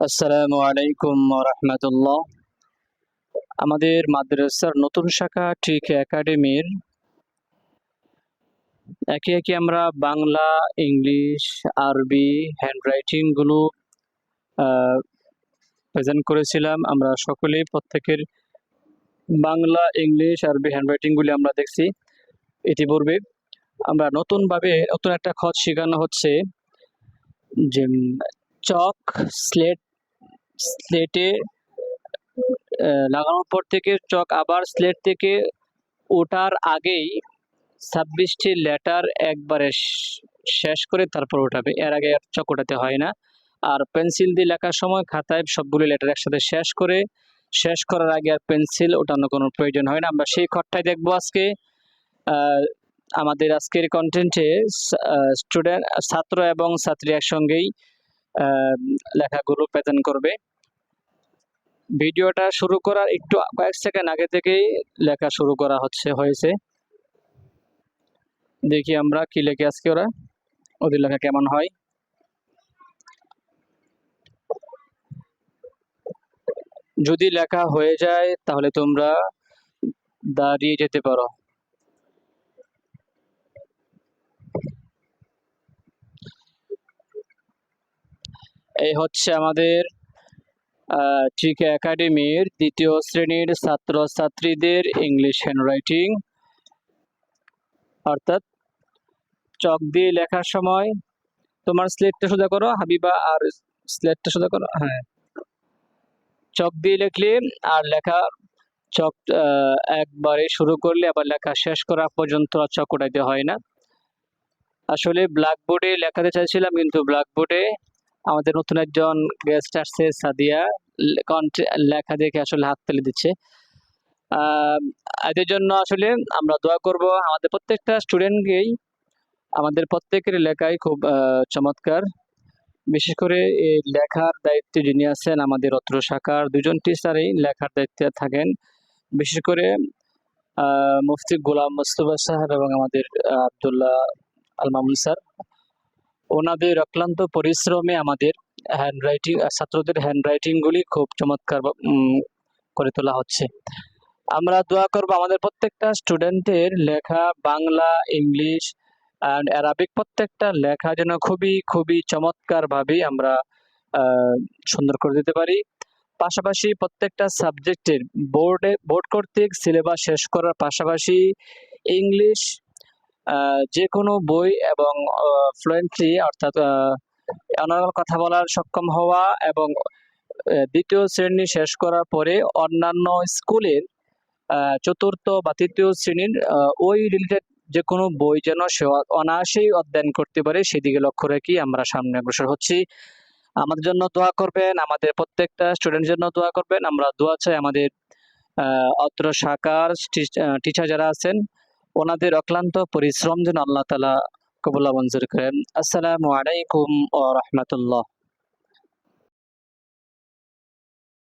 আসসালামু আলাইকুম রহমতুল্লাহ আমাদের মাদ্রাসার নতুন শাখা ঠিক একাডেমির। একে একে আমরা বাংলা, ইংলিশ, আরবি হ্যান্ডরাইটিংগুলো প্রেজেন্ট করেছিলাম। আমরা সকলেই প্রত্যেকের বাংলা, ইংলিশ, আরবি হ্যান্ডরাইটিংগুলি আমরা দেখছি ইতিপূর্বে। আমরা নতুনভাবে, নতুন একটা খত শেখানো হচ্ছে। যে চক, স্লেট স্লেটে লাগানোর পর থেকে চক আবার স্লেট থেকে ওঠার আগেই ছাব্বিশটি লেটার একবারে শেষ করে তারপর ওঠাবে। এর আগে চক ওঠাতে হয় না। আর পেন্সিল দিয়ে লেখার সময় খাতায় সবগুলো লেটার একসাথে শেষ করে, শেষ করার আগে আর পেন্সিল ওঠানোর কোনো প্রয়োজন হয় না। আমরা সেই খটটাই দেখব আজকে। আমাদের আজকের কন্টেন্টে স্টুডেন্ট ছাত্র এবং ছাত্রী একসঙ্গেই লেখাগুলো প্রেজেন্ট করবে। ভিডিওটা শুরু করার একটু কয়েক সেকেন্ড আগে থেকেই লেখা শুরু করা হচ্ছে, হয়েছে। দেখি আমরা কি লেখে আজকে ওরা। ওদের লেখা কেমন হয়? যদি লেখা হয়ে যায়, তাহলে তোমরা দাঁড়িয়ে যেতে পারো। এই হচ্ছে আমাদের ট্রিক একাডেমির দ্বিতীয় শ্রেণির ছাত্র ছাত্রীদের ইংলিশ হ্যান্ডরাইটিং অর্থাৎ চক দিয়ে লেখার সময় তোমার স্লেটটা সোজা করো, হাবিবা, আর স্লেটটা সোজা করো হ্যাঁ। চক দিয়ে লিখলে আর লেখা চক একবারে শুরু করলে আবার লেখা শেষ করা পর্যন্ত আর চক ওঠাইতে হয় না। আসলে ব্ল্যাকবোর্ডে লেখাতে চাইছিলাম, কিন্তু ব্ল্যাকবোর্ডে আমাদের নতুন একজন গেস্ট আসছে, সাদিয়া। লেখা দেখে আসলে হাত তালি দিচ্ছে। এদের জন্য আসলে আমরা দোয়া করব। আমাদের প্রত্যেকটা স্টুডেন্টকেই আমাদের প্রত্যেকের লেখাই খুব চমৎকার। বিশেষ করে এই লেখার দায়িত্বে যিনি আছেন আমাদের অত্র শাখার দুজন টিচারই লেখার দায়িত্বে থাকেন। বিশেষ করে মুফতি গোলাম মোস্তফা সাহেব এবং আমাদের আবদুল্লাহ আল মামুন স্যার। ওনাদের অক্লান্ত পরিশ্রমে আমাদের হ্যান্ড রাইটিং ছাত্রদের হ্যান্ড রাইটিংগুলি খুব চমৎকার করে তোলা হচ্ছে। আমরা দোয়া করব আমাদের প্রত্যেকটা স্টুডেন্টের লেখা বাংলা, ইংলিশ অ্যান্ড অ্যারাবিক প্রত্যেকটা লেখা যেন খুবই খুবই চমৎকারভাবে আমরা সুন্দর করে দিতে পারি। পাশাপাশি প্রত্যেকটা সাবজেক্টের বোর্ডে বোর্ড কর্তৃক সিলেবাস শেষ করার পাশাপাশি ইংলিশ যে কোনো বই এবং ফ্লুয়েন্টলি অর্থাৎ আহ, কথা বলার সক্ষম হওয়া এবং দ্বিতীয় শ্রেণি শেষ করার পরে অন্যান্য স্কুলের চতুর্থ বা তৃতীয় শ্রেণির ওই রিলেটেড যে কোনো বই যেন সে অনায়াসেই অধ্যয়ন করতে পারে সেদিকে লক্ষ্য রেখে আমরা সামনে অগ্রসর হচ্ছি। আমাদের জন্য দোয়া করবেন আমাদের প্রত্যেকটা স্টুডেন্টের জন্য দোয়া করবেন। আমরা দোয়া চাই আমাদের অত্র শাখার টিচার যারা আছেন ওনাদের অক্লান্ত পরিশ্রম যেন আল্লাহ তালা কবুল্লা মঞ্জুর করেন। আসসালামু আলাইকুম ও রহমতুল্লাহ।